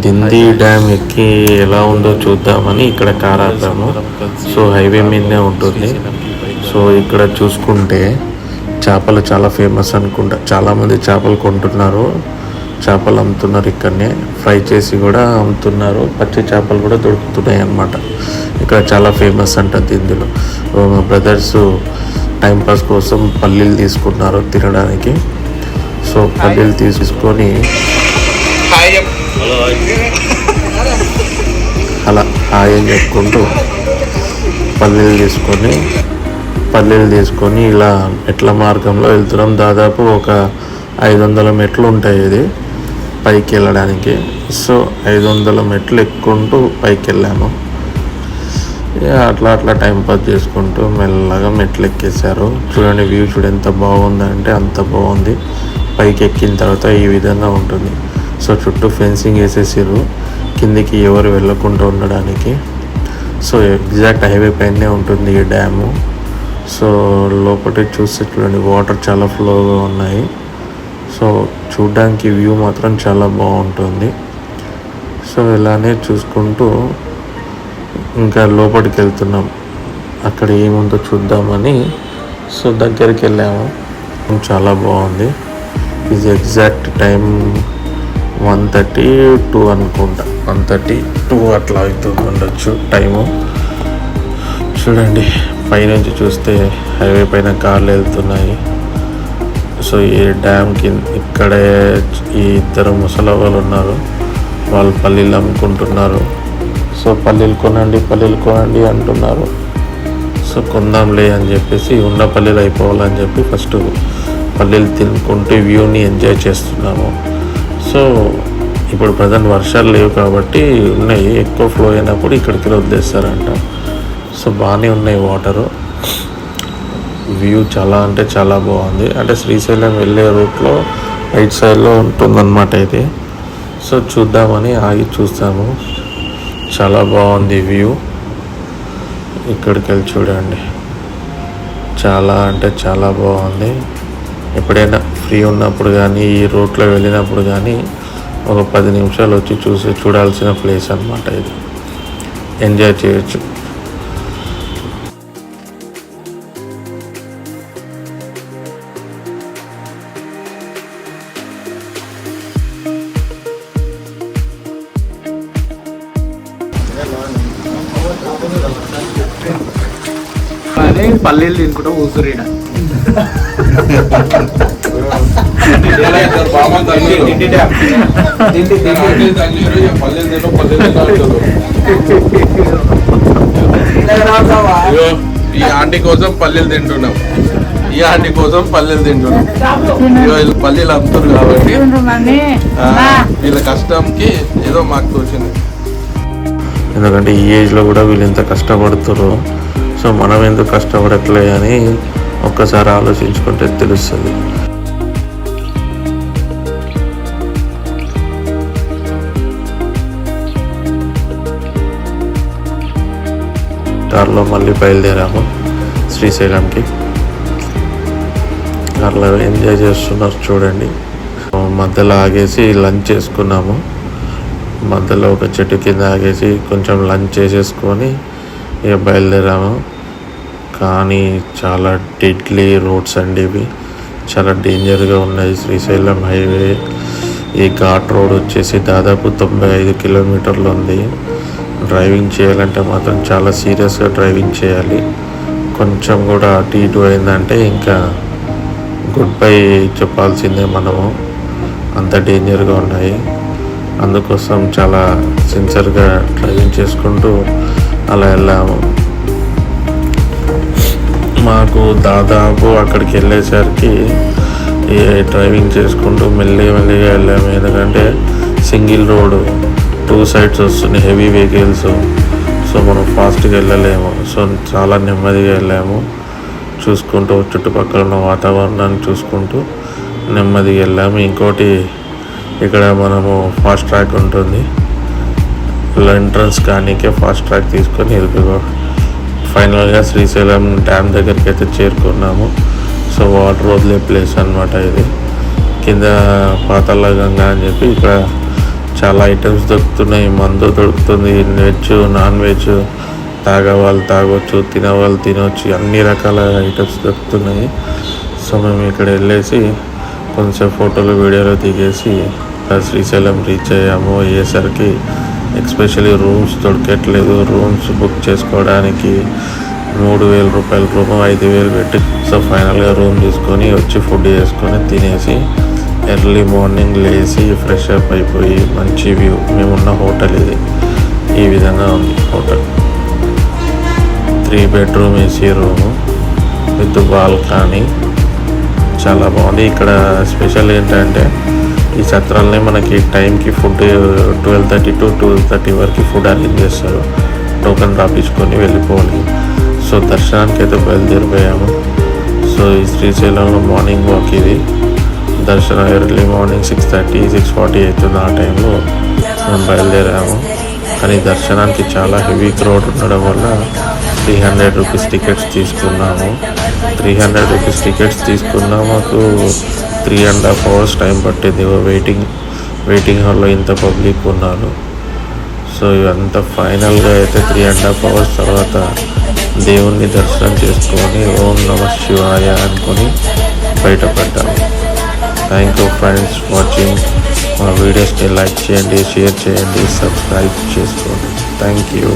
Dindi dam ఎక్కి ఎలా ఉందో చూద్దామని ఇక్కడ కార్ ఆపాము. సో హైవే మీదనే ఉంటుంది. సో ఇక్కడ చూసుకుంటే చేపలు చాలా ఫేమస్ అనుకుంటా. చాలామంది చేపలు కొంటున్నారు. చేపలు అమ్ముతున్నారు ఇక్కడనే. ఫ్రై చేసి కూడా అమ్ముతున్నారు. పచ్చి చేపలు కూడా దొరుకుతున్నాయి అన్నమాట. ఇక్కడ చాలా ఫేమస్ అంట దిండిలో ఓ మా బ్రదర్స్ టైంపాస్ కోసం పల్లీలు తీసుకున్నారు తినడానికి. సో పల్లీలు తీసుకొని అలా హాయ్ అని చెప్పుకుంటూ పల్లీలు తీసుకొని పల్లీలు తీసుకొని ఇలా మెట్ల మార్గంలో వెళ్తున్నాం. దాదాపు ఒక ఐదు వందల మెట్లు ఉంటాయి ఇది పైకి వెళ్ళడానికి. సో ఐదు వందల మెట్లు ఎక్కుంటూ పైకి వెళ్ళాము. అట్లా అట్లా టైం పాస్ చేసుకుంటూ మెల్లగా మెట్లు ఎక్కేశారు. చూడండి వ్యూ చూడు ఎంత బాగుందంటే అంత బాగుంది. పైకి ఎక్కిన తర్వాత ఈ విధంగా ఉంటుంది. సో చుట్టూ ఫెన్సింగ్ వేసేసారు కిందికి ఎవరు వెళ్ళకుండా ఉండడానికి. సో ఎగ్జాక్ట్ హైవే పైనే ఉంటుంది ఈ డ్యాము. సో లోపల చూస్తే చూడండి వాటర్ చాలా ఫ్లోగా ఉన్నాయి. సో చూడ్డానికి వ్యూ మాత్రం చాలా బాగుంటుంది. సో ఇలానే చూసుకుంటూ ఇంకా లోపలికి వెళ్తున్నాం. అక్కడ ఏముందో చూద్దామని. సో దగ్గరికి వెళ్ళాము. చాలా బాగుంది. ఇది exact time one thirty two అనుకుంటా. వన్ థర్టీ టూ అట్లా అవుతుంది ఉండొచ్చు టైము. చూడండి పైనుంచి చూస్తే హైవే పైన కార్లు వెళ్తున్నాయి. సో ఈ డ్యామ్ కింద ఇక్కడే ఈ ఇద్దరు ముసలి వాళ్ళు ఉన్నారు. వాళ్ళు పల్లీలు అమ్ముకుంటున్నారు. సో పల్లీలు కొనండి పల్లీలు కొనండి అంటున్నారు. సో కొందాంలే అని చెప్పేసి ఉన్న పల్లీలు అయిపోవాలని చెప్పి ఫస్ట్ పల్లీలు తినుకుంటూ వ్యూని ఎంజాయ్ చేస్తున్నాము. సో ఇప్పుడు ప్రజెంట్ వర్షాలు లేవు కాబట్టి ఉన్నాయి. ఎక్కువ ఫ్లో అయినప్పుడు ఇక్కడికి వదిలేస్తారంట. సో బాగానే ఉన్నాయి వాటరు. వ్యూ చాలా అంటే చాలా బాగుంది. అంటే శ్రీశైలం వెళ్ళే రూట్లో రైట్ సైడ్లో ఉంటుందన్నమాట ఇది. సో చూద్దామని ఆగి చూస్తాము. చాలా బాగుంది వ్యూ. ఇక్కడికి వెళ్ళి చూడండి. చాలా అంటే చాలా బాగుంది. ఎప్పుడైనా ఫ్రీ ఉన్నప్పుడు కానీ ఈ రూట్లో వెళ్ళినప్పుడు కానీ ఒక పది నిమిషాలు వచ్చి చూసి చూడాల్సిన ప్లేస్ అన్నమాట ఇది. ఎంజాయ్ చేయొచ్చు. పల్లీలు తినుకుంటా అయ్యో, ఈ ఆంటీ కోసం పల్లెలు తింటున్నాం. ఈ ఆంటీ కోసం పల్లెలు తింటున్నాం. అయ్యో, వీళ్ళు పల్లీలు అమ్ముతారు కాబట్టి వీళ్ళ కష్టంకి ఏదో మాకు తోచింది. ఎందుకంటే ఈ ఏజ్లో కూడా వీళ్ళు ఎంత కష్టపడుతున్నారు సో మనం ఎందుకు కష్టపడట్లే అని ఒక్కసారి ఆలోచించుకుంటే తెలుస్తుంది. కార్లో మళ్ళీ బయలుదేరాము శ్రీశైలంకి. కార్లో ఎంజాయ్ చేస్తున్నారు చూడండి. మధ్యలో ఆగేసి లంచ్ చేసుకున్నాము. మధ్యలో ఒక చెట్టు కింద ఆగేసి కొంచెం లంచ్ చేసేసుకొని ఇక బయలుదేరాము. కానీ చాలా డెడ్లీ రోడ్స్ అండి ఇవి. చాలా డేంజర్గా ఉన్నాయి శ్రీశైలం హైవే ఈ ఘాట్ రోడ్ వచ్చేసి దాదాపు తొంభై ఐదు కిలోమీటర్లు ఉంది. డ్రైవింగ్ చేయాలంటే మాత్రం చాలా సీరియస్గా డ్రైవింగ్ చేయాలి. కొంచెం కూడా అటు ఇటు అయిందంటే ఇంకా గుడ్ బై చెప్పాల్సిందే మనము. అంత డేంజర్గా ఉన్నాయి. అందుకోసం చాలా సిన్సియర్గా డ్రైవింగ్ చేసుకుంటూ అలా వెళ్ళాము. మాకు దాదాపు అక్కడికి వెళ్ళేసరికి డ్రైవింగ్ చేసుకుంటూ మెల్లిగా మెల్లిగా వెళ్ళాము. ఎందుకంటే సింగిల్ రోడ్ టూ సైడ్స్ వస్తున్నాయి హెవీ వెహికల్స్. సో మనం ఫాస్ట్గా వెళ్ళలేము. సో చాలా నెమ్మదిగా వెళ్ళాము. చూసుకుంటూ చుట్టుపక్కల ఉన్న వాతావరణాన్ని చూసుకుంటూ నెమ్మదిగా వెళ్ళాము. ఇంకోటి ఇక్కడ మనము ఫాస్ట్ ట్రాక్ ఉంటుంది. ఎంట్రన్స్ కానీకే ఫాస్ట్ ట్రాక్ తీసుకొని వెళ్ళిపో ఫైనల్గా శ్రీశైలం డ్యామ్ దగ్గరికి అయితే చేరుకున్నాము. సో వాటర్ వదిలే ప్లేస్ అన్నమాట ఇది. కింద పాతాళ గంగా అని చెప్పి ఇక్కడ చాలా ఐటమ్స్ దొరుకుతున్నాయి మందు దొరుకుతుంది వెజ్ నాన్ వెజ్ తాగవాళ్ళు తాగొచ్చు తినే వాళ్ళు అన్ని రకాల ఐటమ్స్ దొరుకుతున్నాయి. సో మేము ఇక్కడ వెళ్ళేసి కొంచెం ఫోటోలు వీడియోలు దిగేసి శ్రీశైలం రీచ్ అయ్యాము. అయ్యేసరికి ఎక్స్పెషల్లీ రూమ్స్ దొరకట్లేదు. రూమ్స్ బుక్ చేసుకోవడానికి మూడు వేల రూపాయల రూమ్ ఐదు వేలు పెట్టి సో ఫైనల్గా రూమ్ తీసుకొని వచ్చి ఫుడ్ చేసుకొని తినేసి ఎర్లీ మార్నింగ్ లేచి ఫ్రెష్ అప్ అయిపోయి మంచి వ్యూ. మేమున్న హోటల్ ఇది. ఈ విధంగా ఉంది hotel. Three bedroom AC room with balcony. చాలా బాగుంది. ఇక్కడ స్పెషల్ ఏంటంటే ఈ సత్రాలని మనకి టైంకి food twelve thirty to twelve thirty వరకు ఫుడ్ అరేంజ్ చేస్తారు. టోకెన్ రాపించుకొని వెళ్ళిపోవాలి. సో దర్శనానికి అయితే బయలుదేరిపోయాము. సో ఈ శ్రీశైలంలో మార్నింగ్ వాక్ ఇది. దర్శనం early morning six thirty six forty అవుతుంది ఆ టైంలో మేము బయలుదేరాము. కానీ దర్శనానికి చాలా హెవీ క్రౌడ్ ఉండడం వల్ల త్రీ హండ్రెడ్ రూపీస్ టికెట్స్ తీసుకున్నాము. త్రీ హండ్రెడ్ రూపీస్ టికెట్స్ తీసుకున్నా మాకు three and half hours time పట్టింది. వెయిటింగ్ వెయిటింగ్ హాల్లో ఇంత పబ్లిక్ ఉన్నారు సో ఇవంతా ఫైనల్గా అయితే త్రీ అండ్ హాఫ్ అవర్స్ తర్వాత దేవుణ్ణి దర్శనం చేసుకొని ఓం నమ శివాయ అనుకొని బయటపడ్డాము. థ్యాంక్ యూ ఫ్రెండ్స్ వాచింగ్ మా వీడియోస్ని లైక్ చేయండి షేర్ చేయండి సబ్స్క్రైబ్ చేసుకోండి. Thank you